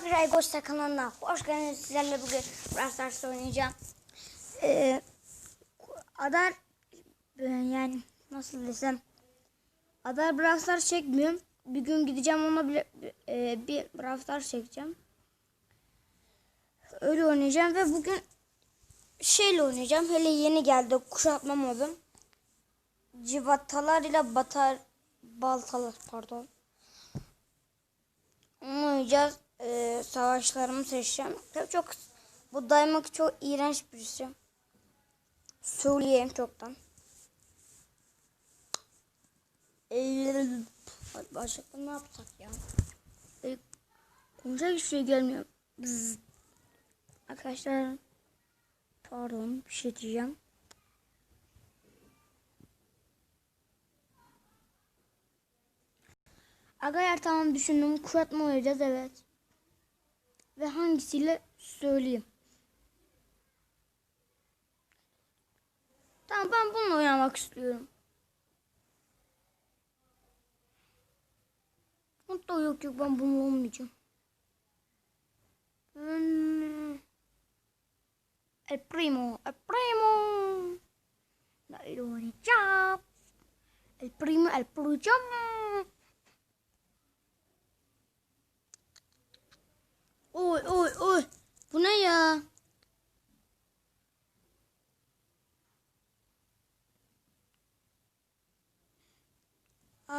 arkadaşlar Ghost kanalına hoş geldiniz. Sizlerle bugün Brawl Stars oynayacağım. Ee, Adar yani nasıl desem Adar Brawl Stars çekmiyorum. Bir gün gideceğim ona bile e, bir Brawl Stars çekeceğim. Öyle oynayacağım ve bugün şeyle oynayacağım. Hele yeni geldi kuşatma modum. Civatalar ile batar baltalar pardon. Oynayacağız. Ee, savaşlarımı seçeceğim. Tabii çok bu daymak çok iğrenç birisi. Söyleyeyim çoktan. Başlayalım ne yapsak ya? Ee, konuşacak hiçbir şey gelmiyor. Bzzz. Arkadaşlar pardon bir şey diyeceğim. Agayar tamam düşündüm. Kuşatma oynayacağız evet. Ve hangisiyle söyleyeyim. Tamam ben bununla oynamak istiyorum. Hatta yok yok ben bununla olmayacağım. Ben... El primo, el primo. Dahil oynayacağım. El primo, el primo. Oy oy oy. Bu ne ya?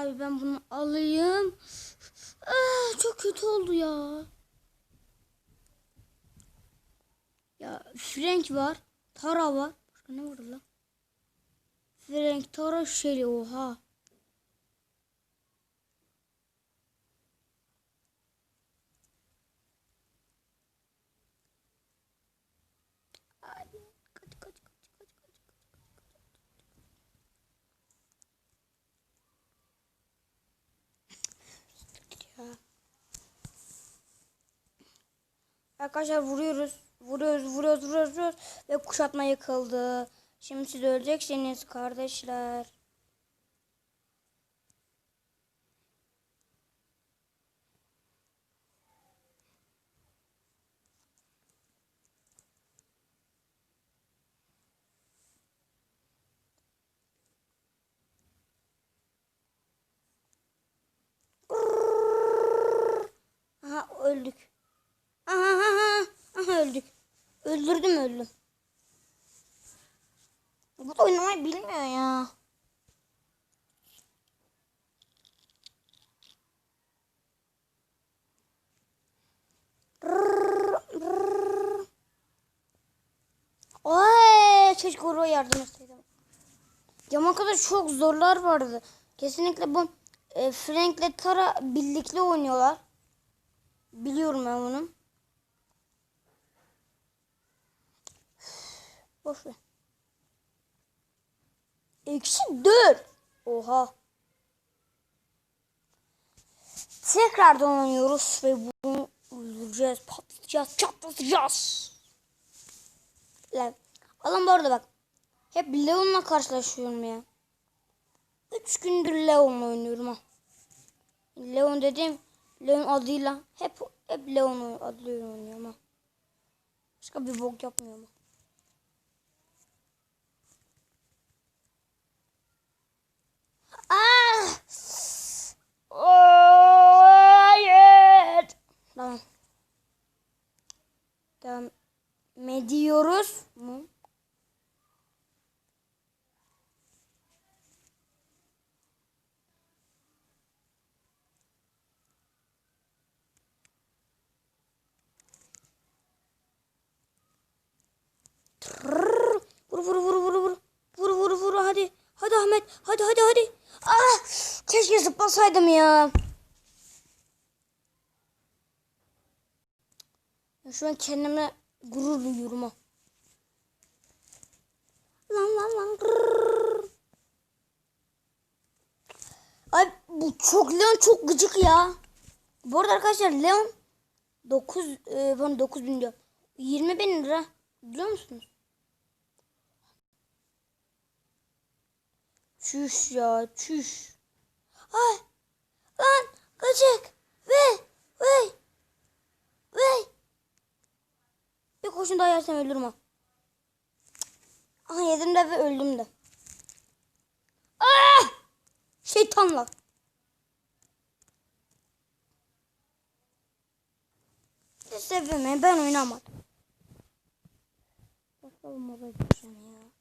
Abi ben bunu alayım. Ah, çok kötü oldu ya. Ya Frank var. Tara var. Başka ne var lan? Frank, Tara, Shelly oha. Arkadaşlar vuruyoruz. Vuruyoruz, vuruyoruz, vuruyoruz, vuruyoruz. Ve kuşatma yıkıldı. Şimdi siz öleceksiniz kardeşler. Öldük. Öldük. Öldürdüm öldüm. Bu da oynamayı bilmiyor ya. Ay, keşke oraya yardım etseydim. Yama kadar çok zorlar vardı. Kesinlikle bu e, Frank'le Tara birlikte oynuyorlar. Biliyorum ben bunu. Boş ver. Eksi dört. Oha. Tekrardan oynuyoruz ve bunu öldüreceğiz, patlatacağız, çatlatacağız. Lan. Alın bu arada bak. Hep Leon'la karşılaşıyorum ya. Üç gündür Leon'la oynuyorum ha. Leon dediğim Leon adıyla hep hep Leon adıyla oynuyorum ha. Başka bir bok yapmıyorum. ha. Hadi Ahmet. Hadi hadi hadi. Ah! Keşke zıplasaydım ya. ya şu an kendime gurur duyuyorum ha. Lan lan lan. Grrr. Ay bu çok Leon çok gıcık ya. Bu arada arkadaşlar Leon 9 e, ben 9 bin diyorum. 20 bin lira. Biliyor musunuz? Çüş ya çüş. Ay lan gıcık ve ve ve koşun daha yersem ölürüm ha. Aha yedim de ve öldüm de. Ah! Şeytanlar. Siz sevemeyin ben oynamadım. Bakalım oraya gideceğim ya.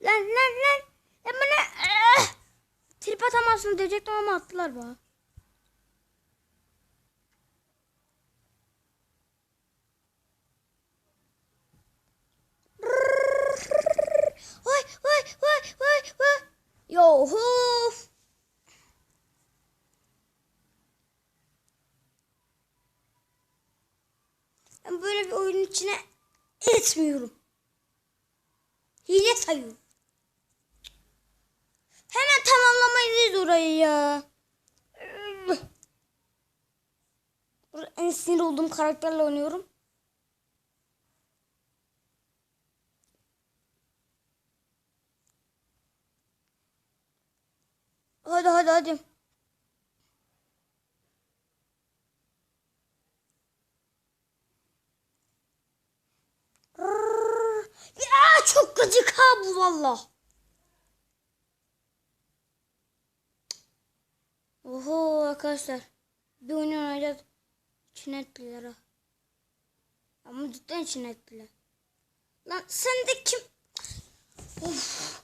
Lan lan lan. Lan bana ah! Trip atamazsın diyecektim ama attılar bana. Vay vay vay vay vay. Yo huf. Ben böyle bir oyunun içine etmiyorum. Hile sayıyorum. Hemen tamamlamayız orayı ya. En sinir olduğum karakterle oynuyorum. Hadi hadi hadi. Ya çok gıcık ha bu valla. Oho arkadaşlar. Bir oyun oynayacağız. İçine ettiler ha. Ama cidden içine ettiler. Lan sen de kim? Of.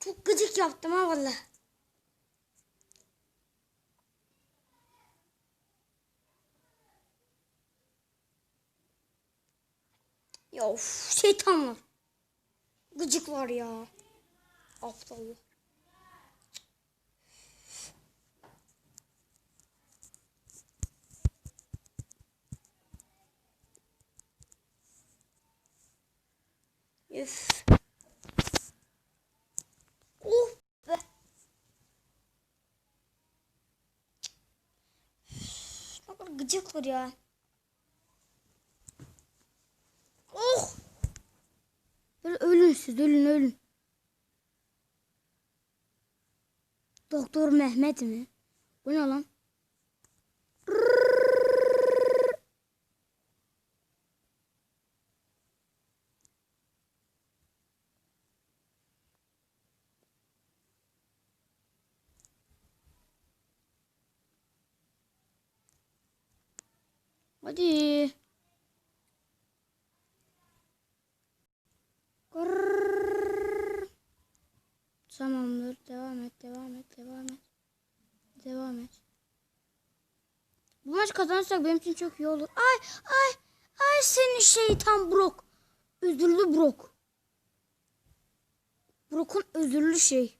Çok gıcık yaptım ha valla. Ya of. Gıcık var ya. Aptallar. Üf. Of be. Ne kadar gıcık var ya. Oh. Böyle ölün siz ölün ölün. Doktor Mehmet mi? Bu ne lan? Hadi. Tamamdır. Devam et, devam et, devam et. Devam et. Bu maç kazanırsak benim için çok iyi olur. Ay, ay, ay senin şeytan Brok. Özürlü Brok. Brok'un özürlü şey.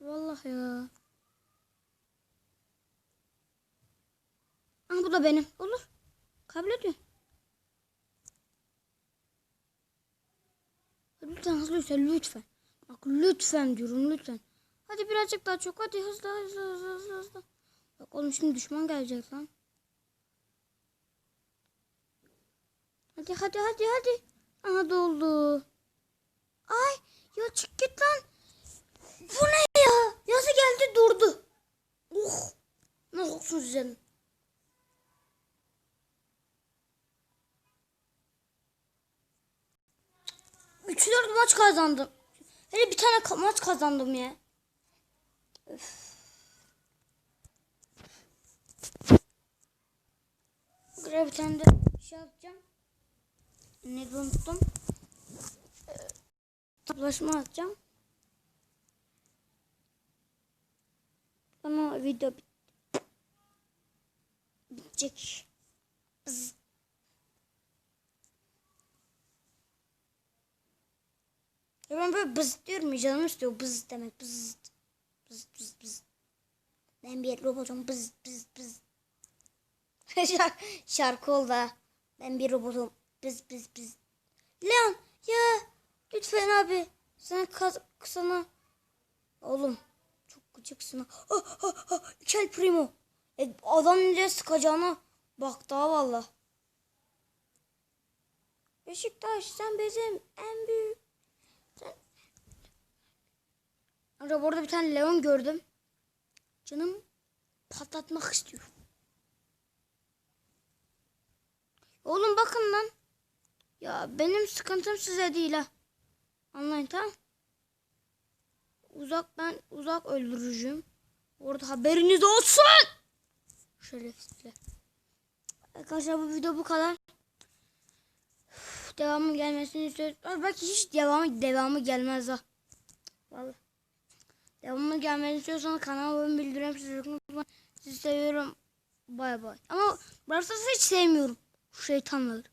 Vallahi ya. Aha bu da benim. Olur. Kabul ediyor. Lütfen hızlı lütfen. Bak lütfen diyorum lütfen. Hadi birazcık daha çok hadi hızlı hızlı hızlı hızlı. hızlı. Bak oğlum şimdi düşman gelecek lan. Hadi hadi hadi hadi. Aha doldu. Ay ya çık git lan. Bu ne ya? Yazı geldi durdu. Oh. Ne olsun senin. 3-4 maç kazandım. Hele bir tane maç kazandım ya. Öf. Buraya şey yapacağım. Ne unuttum. Ee, Tablaşma atacağım. Ama video bit bitecek. Bzzz. Ya ben böyle bız diyorum ya canım istiyor bız demek bız. Bız bız bız. Ben bir robotum. Bız bız bız. Şarkı, oldu ha. Ben bir robotum. Bız bız bız. Leon ya lütfen abi. Sana kaz sana. Oğlum çok gıcıksın ha. Ah, ah, ah, Primo. E, adam önce sıkacağına bak daha valla. Beşiktaş sen bizim en büyük. Sen... Burada bir tane Leon gördüm. Canım patlatmak istiyor. Oğlum bakın lan. Ya benim sıkıntım size değil ha. Anlayın tamam. Uzak ben uzak öldürücüyüm. Orada haberiniz olsun. Şerefsizler. Arkadaşlar bu video bu kadar. Devamı gelmesini istiyoruz. Belki hiç devamı devamı gelmez ha. Vallahi. Devamı gelmesini istiyorsanız kanalıma abone bildirim sizi. Sizi seviyorum. Bay bay. Ama Brawl hiç sevmiyorum. Şu şeytanları.